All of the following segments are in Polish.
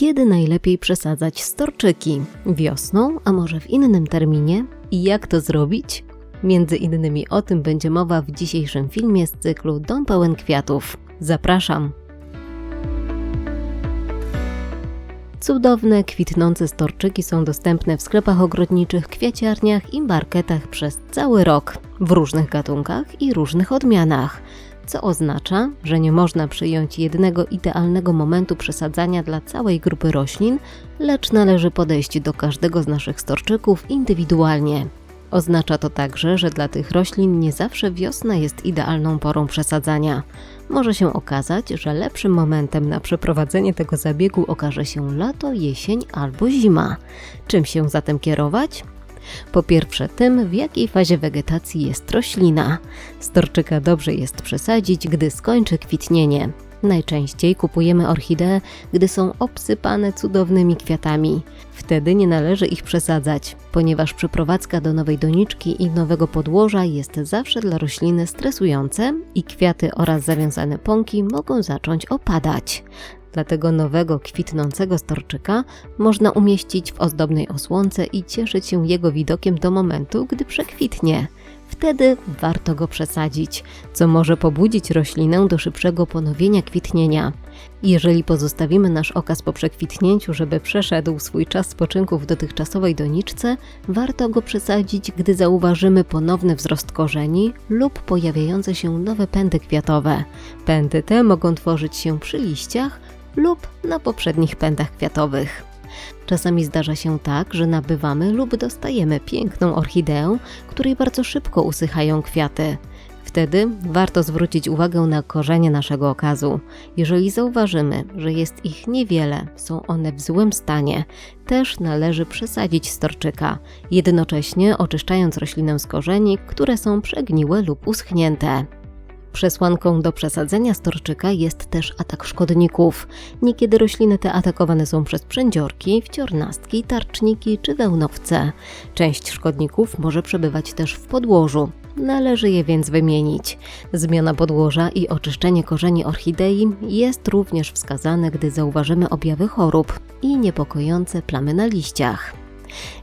Kiedy najlepiej przesadzać storczyki? Wiosną, a może w innym terminie? I jak to zrobić? Między innymi o tym będzie mowa w dzisiejszym filmie z cyklu Dom pełen kwiatów. Zapraszam! Cudowne, kwitnące storczyki są dostępne w sklepach ogrodniczych, kwiaciarniach i marketach przez cały rok, w różnych gatunkach i różnych odmianach co oznacza, że nie można przyjąć jednego idealnego momentu przesadzania dla całej grupy roślin, lecz należy podejść do każdego z naszych storczyków indywidualnie. Oznacza to także, że dla tych roślin nie zawsze wiosna jest idealną porą przesadzania. Może się okazać, że lepszym momentem na przeprowadzenie tego zabiegu okaże się lato, jesień albo zima. Czym się zatem kierować? Po pierwsze tym, w jakiej fazie wegetacji jest roślina. Storczyka dobrze jest przesadzić, gdy skończy kwitnienie. Najczęściej kupujemy orchidee, gdy są obsypane cudownymi kwiatami. Wtedy nie należy ich przesadzać, ponieważ przeprowadzka do nowej doniczki i nowego podłoża jest zawsze dla rośliny stresujące i kwiaty oraz zawiązane pąki mogą zacząć opadać. Dlatego nowego, kwitnącego storczyka można umieścić w ozdobnej osłonce i cieszyć się jego widokiem do momentu, gdy przekwitnie. Wtedy warto go przesadzić, co może pobudzić roślinę do szybszego ponowienia kwitnienia. Jeżeli pozostawimy nasz okaz po przekwitnięciu, żeby przeszedł swój czas spoczynku w dotychczasowej doniczce, warto go przesadzić, gdy zauważymy ponowny wzrost korzeni lub pojawiające się nowe pędy kwiatowe. Pędy te mogą tworzyć się przy liściach lub na poprzednich pędach kwiatowych. Czasami zdarza się tak, że nabywamy lub dostajemy piękną orchideę, której bardzo szybko usychają kwiaty. Wtedy warto zwrócić uwagę na korzenie naszego okazu. Jeżeli zauważymy, że jest ich niewiele, są one w złym stanie, też należy przesadzić storczyka, jednocześnie oczyszczając roślinę z korzeni, które są przegniłe lub uschnięte. Przesłanką do przesadzenia storczyka jest też atak szkodników. Niekiedy rośliny te atakowane są przez przędziorki, wciornastki, tarczniki czy wełnowce. Część szkodników może przebywać też w podłożu. Należy je więc wymienić. Zmiana podłoża i oczyszczenie korzeni orchidei jest również wskazane, gdy zauważymy objawy chorób i niepokojące plamy na liściach.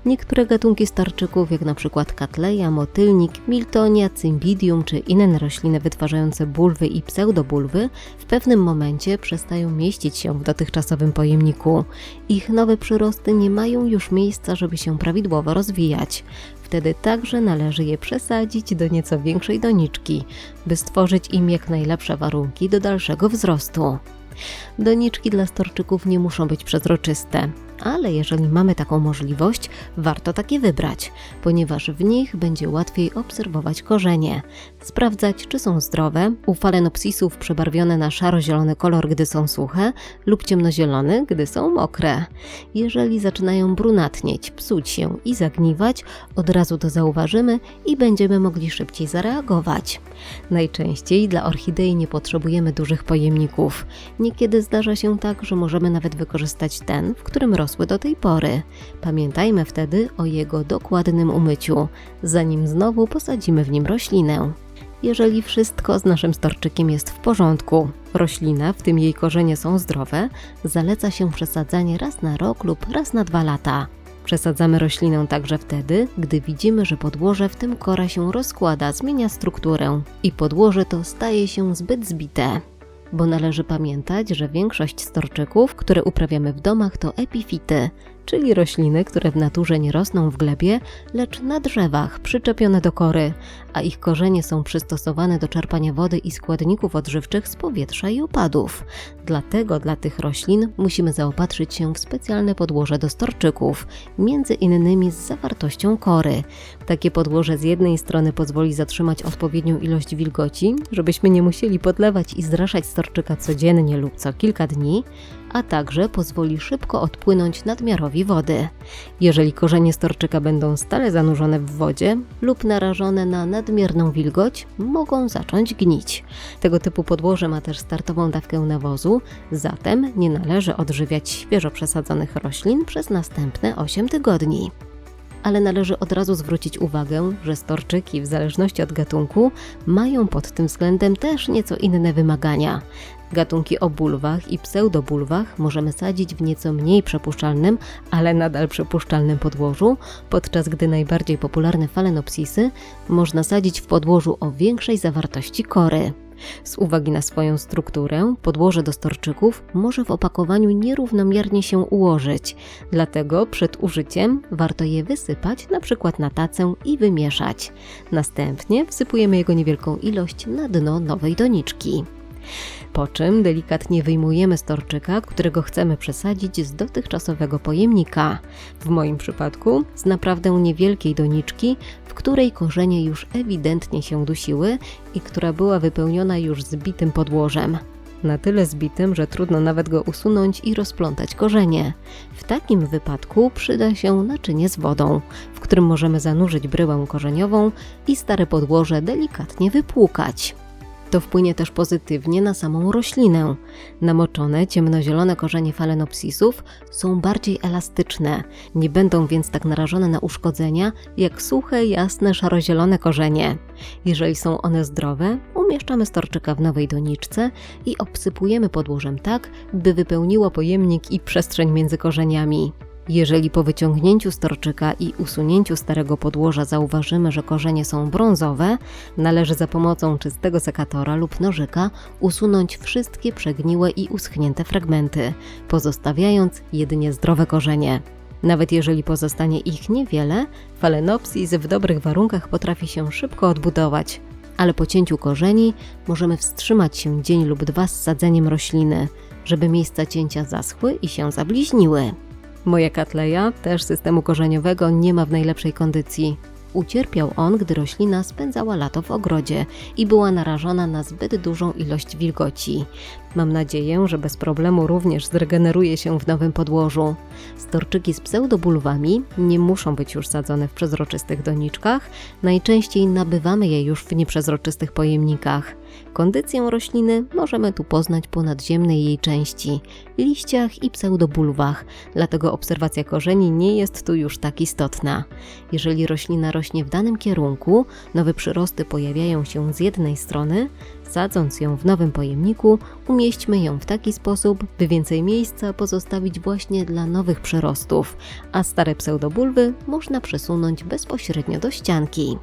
Niektóre gatunki starczyków, jak np. katleja, motylnik, miltonia, cymbidium czy inne rośliny wytwarzające bulwy i pseudobulwy, w pewnym momencie przestają mieścić się w dotychczasowym pojemniku. Ich nowe przyrosty nie mają już miejsca, żeby się prawidłowo rozwijać. Wtedy także należy je przesadzić do nieco większej doniczki, by stworzyć im jak najlepsze warunki do dalszego wzrostu. Doniczki dla storczyków nie muszą być przezroczyste ale jeżeli mamy taką możliwość, warto takie wybrać, ponieważ w nich będzie łatwiej obserwować korzenie, sprawdzać, czy są zdrowe, u falenopsisów przebarwione na szaro-zielony kolor, gdy są suche, lub ciemnozielony, gdy są mokre. Jeżeli zaczynają brunatnieć, psuć się i zagniwać, od razu to zauważymy i będziemy mogli szybciej zareagować. Najczęściej dla orchidei nie potrzebujemy dużych pojemników. Niekiedy zdarza się tak, że możemy nawet wykorzystać ten, w którym rosną do tej pory. Pamiętajmy wtedy o jego dokładnym umyciu, zanim znowu posadzimy w nim roślinę. Jeżeli wszystko z naszym storczykiem jest w porządku, roślina, w tym jej korzenie są zdrowe, zaleca się przesadzanie raz na rok lub raz na dwa lata. Przesadzamy roślinę także wtedy, gdy widzimy, że podłoże w tym kora się rozkłada, zmienia strukturę i podłoże to staje się zbyt zbite bo należy pamiętać, że większość storczyków, które uprawiamy w domach, to epifity, czyli rośliny, które w naturze nie rosną w glebie, lecz na drzewach przyczepione do kory, a ich korzenie są przystosowane do czerpania wody i składników odżywczych z powietrza i opadów. Dlatego dla tych roślin musimy zaopatrzyć się w specjalne podłoże do storczyków, między innymi z zawartością kory. Takie podłoże z jednej strony pozwoli zatrzymać odpowiednią ilość wilgoci, żebyśmy nie musieli podlewać i zraszać storczyka codziennie lub co kilka dni, a także pozwoli szybko odpłynąć nadmiarowi wody. Jeżeli korzenie storczyka będą stale zanurzone w wodzie lub narażone na nadmierną wilgoć, mogą zacząć gnić. Tego typu podłoże ma też startową dawkę nawozu, zatem nie należy odżywiać świeżo przesadzonych roślin przez następne 8 tygodni ale należy od razu zwrócić uwagę, że storczyki, w zależności od gatunku, mają pod tym względem też nieco inne wymagania. Gatunki o bulwach i pseudobulwach możemy sadzić w nieco mniej przepuszczalnym, ale nadal przepuszczalnym podłożu, podczas gdy najbardziej popularne falenopsisy można sadzić w podłożu o większej zawartości kory. Z uwagi na swoją strukturę, podłoże do storczyków może w opakowaniu nierównomiernie się ułożyć, dlatego przed użyciem warto je wysypać np. na tacę i wymieszać. Następnie wsypujemy jego niewielką ilość na dno nowej doniczki po czym delikatnie wyjmujemy storczyka, którego chcemy przesadzić z dotychczasowego pojemnika. W moim przypadku z naprawdę niewielkiej doniczki, której korzenie już ewidentnie się dusiły i która była wypełniona już zbitym podłożem. Na tyle zbitym, że trudno nawet go usunąć i rozplątać korzenie. W takim wypadku przyda się naczynie z wodą, w którym możemy zanurzyć bryłę korzeniową i stare podłoże delikatnie wypłukać. To wpłynie też pozytywnie na samą roślinę. Namoczone, ciemnozielone korzenie falenopsisów są bardziej elastyczne, nie będą więc tak narażone na uszkodzenia jak suche, jasne, szarozielone korzenie. Jeżeli są one zdrowe, umieszczamy storczyka w nowej doniczce i obsypujemy podłożem tak, by wypełniło pojemnik i przestrzeń między korzeniami. Jeżeli po wyciągnięciu storczyka i usunięciu starego podłoża zauważymy, że korzenie są brązowe, należy za pomocą czystego sekatora lub nożyka usunąć wszystkie przegniłe i uschnięte fragmenty, pozostawiając jedynie zdrowe korzenie. Nawet jeżeli pozostanie ich niewiele, falenopsis w dobrych warunkach potrafi się szybko odbudować, ale po cięciu korzeni możemy wstrzymać się dzień lub dwa z sadzeniem rośliny, żeby miejsca cięcia zaschły i się zabliźniły. Moja katleja, też systemu korzeniowego, nie ma w najlepszej kondycji. Ucierpiał on, gdy roślina spędzała lato w ogrodzie i była narażona na zbyt dużą ilość wilgoci. Mam nadzieję, że bez problemu również zregeneruje się w nowym podłożu. Storczyki z pseudobulwami nie muszą być już sadzone w przezroczystych doniczkach, najczęściej nabywamy je już w nieprzezroczystych pojemnikach. Kondycję rośliny możemy tu poznać po nadziemnej jej części, liściach i pseudobulwach, dlatego obserwacja korzeni nie jest tu już tak istotna. Jeżeli roślina rośnie w danym kierunku, nowe przyrosty pojawiają się z jednej strony, sadząc ją w nowym pojemniku, umieśćmy ją w taki sposób, by więcej miejsca pozostawić właśnie dla nowych przyrostów, a stare pseudobulwy można przesunąć bezpośrednio do ścianki.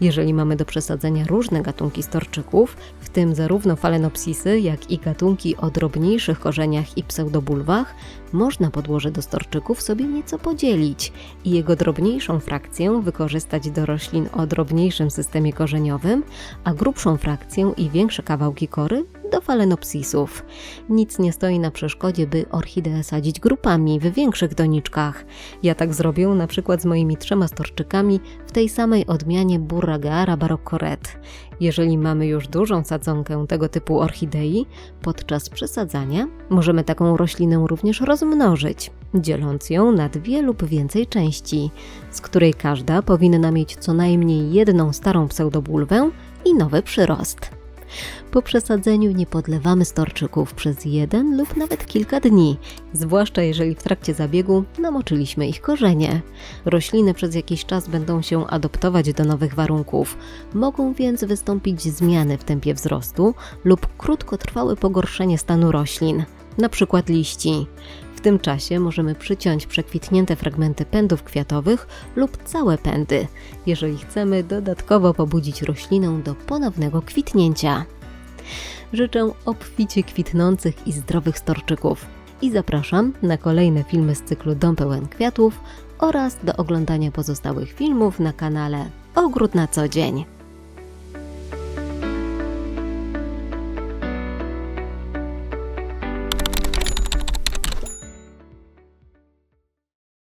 Jeżeli mamy do przesadzenia różne gatunki storczyków, w tym zarówno falenopsisy, jak i gatunki o drobniejszych korzeniach i pseudobulwach, można podłoże do storczyków sobie nieco podzielić i jego drobniejszą frakcję wykorzystać do roślin o drobniejszym systemie korzeniowym, a grubszą frakcję i większe kawałki kory do falenopsisów. Nic nie stoi na przeszkodzie, by orchideę sadzić grupami w większych doniczkach. Ja tak zrobię na przykład z moimi trzema storczykami w tej samej odmianie Burragara baroccoret. Jeżeli mamy już dużą sadzonkę tego typu orchidei, podczas przesadzania możemy taką roślinę również rozmnożyć, dzieląc ją na dwie lub więcej części, z której każda powinna mieć co najmniej jedną starą pseudobulwę i nowy przyrost. Po przesadzeniu nie podlewamy storczyków przez jeden lub nawet kilka dni, zwłaszcza jeżeli w trakcie zabiegu namoczyliśmy ich korzenie. Rośliny przez jakiś czas będą się adoptować do nowych warunków, mogą więc wystąpić zmiany w tempie wzrostu lub krótkotrwałe pogorszenie stanu roślin, np. liści. W tym czasie możemy przyciąć przekwitnięte fragmenty pędów kwiatowych lub całe pędy, jeżeli chcemy dodatkowo pobudzić roślinę do ponownego kwitnięcia. Życzę obficie kwitnących i zdrowych storczyków i zapraszam na kolejne filmy z cyklu Dom pełen kwiatów oraz do oglądania pozostałych filmów na kanale Ogród na co dzień.